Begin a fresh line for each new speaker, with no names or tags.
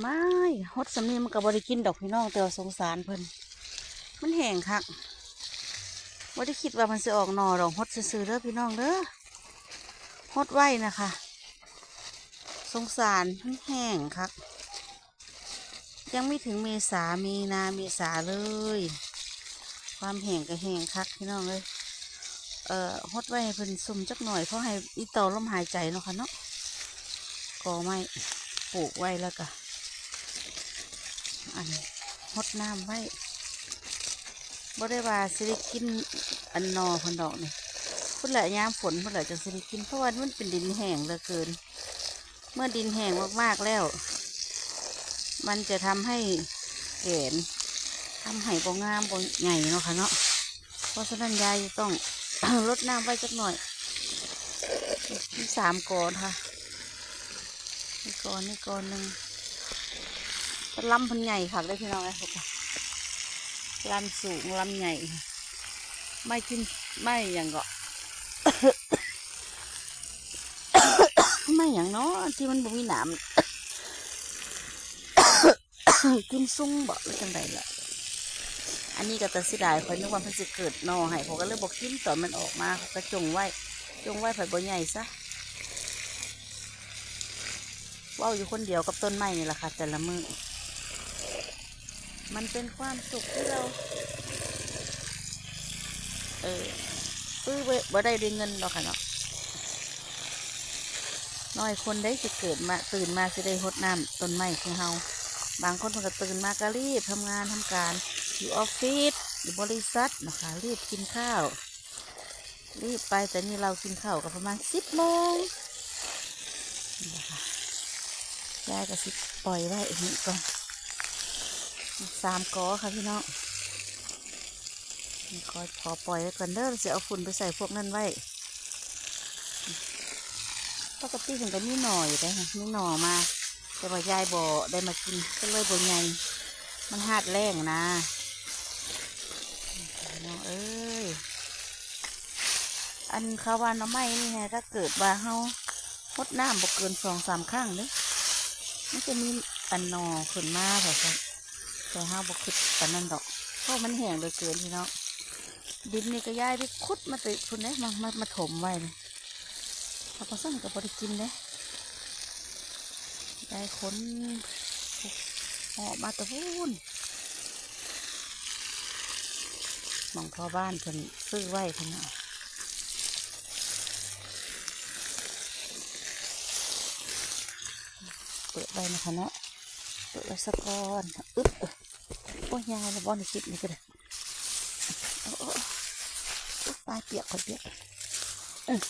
ไม่ฮดสำนีมันกับบริกินดอกพี่น้องแต่ว่าสงสารเพิ่นมันแห้งคักว่าได้คิดว่ามันจะออกหน่อดอกฮดซื่อเด้อพี่น้องเด้อฮดไว้นะคะ สงสารมันแห้งคักยังไม่ถึงเมษามีนาเมษาเลย ความแห้งก็แห้งคักพี่น้องเลยเอ่อฮดไว้ให้เพิ่นซุ่มจักหน่อยเพราะให้อีเตาลมหายใจเนาะค่ะเนาะก่อไม้ปลูกไว้แล้วก็ อันฮดน้ำไว้บ่ได้ว่าสิได้กินอันนอพันดอกนี่พุ่นแหละยามฝนพุ่นแหละจะสิได้กินเพราะว่ามันเป็นดินแห้งเหลือเกิน เมื่อดินแห้งมากๆแล้ว มันจะทำให้แกนทำให้บ่งามบ่ใหญ่เนาะค่ะเนาะเพราะฉะนั้นยายจะต้องรดน้ำไว้จักหน่อยมีสามกอนค่ะนี่กอนนี่กอนหนึ่ง ลำพันใหญ่ค่ะได้พี่น้องไอ้พวกลำสูงลำใหญ่ ไม่กินไม่อย่างเก็ไม่อย่างเนาะที่มันบ่มีหนามกินซุ้งบ่หรือจังใดล่ะอันนี้ก็แต่สิดายคอยนึกว่ามันจะเกิดนอให้ผมก็เลยบอกกินตอนมันออกมาเขาก็จงไว้ จงไว้ไผ่บ่ใหญ่ซะว่าอยู่คนเดียวกับต้นไม้นี่แหละค่ะ แต่ละมือ มันเป็นความสุขที่เรา เออปื้อบ่บ่ได้ได้เงินหรอกค่ะเนาะน้อยคนได้จะเกิดมาตื่นมาจะได้หดน้ำต้นไม้คือเฮาบางคนเพิ่นก็ตื่นมาก็รีบทำงานทำการอยู่ออฟฟิศอยู่บริษัทนะคะรีบกินข้าว รีบไปแต่นี่เรากินข้าวก็ประมาณสิบโมงนี่นะคะยายก็สิปล่อยไว้อย่างนี้ก่อน สามกอค่ะพี่น้องคอยพอปล่อยไว้ก่อนเด้อจะเอาฝุ่นไปใส่พวกนั้นไว้ปกติถึงก็มีหน่ออยู่ได้ค่ะมีหน่อมา แต่ว่ายายบ่ได้มากินก็เลยบ่ใหญ่มันหาดแรงนะน้องเอ้ยอันคาวานน้ำไม้นี่ไงถ้าเกิดว่าเฮาหดน้ำบ่เกินสองสามครั้งเด้มันจะมีอันหนอขึ้นมาแบบนี้ แต่ห้าบกขุดปานนั้นดอกเพราะมันแห้งเหลยเกินพี่น้องดินนี่ก็ย้ายไปขุดมาติคุณเนี่ยมามามาถมไว้เลยเขาก็สั่นกับบริกินเลยได้ขนหอบมาตะพูนมองพ่อบ้านเพิ่นซื้อไว้เพิ่นเอาเปิดไว้นะคะเนาะเปิดไว้สักก่อนอึ๊บ ยาวแล้วบ่นคลิปนี้ก็ได้ปลาเปียกก่อนเปียกเออ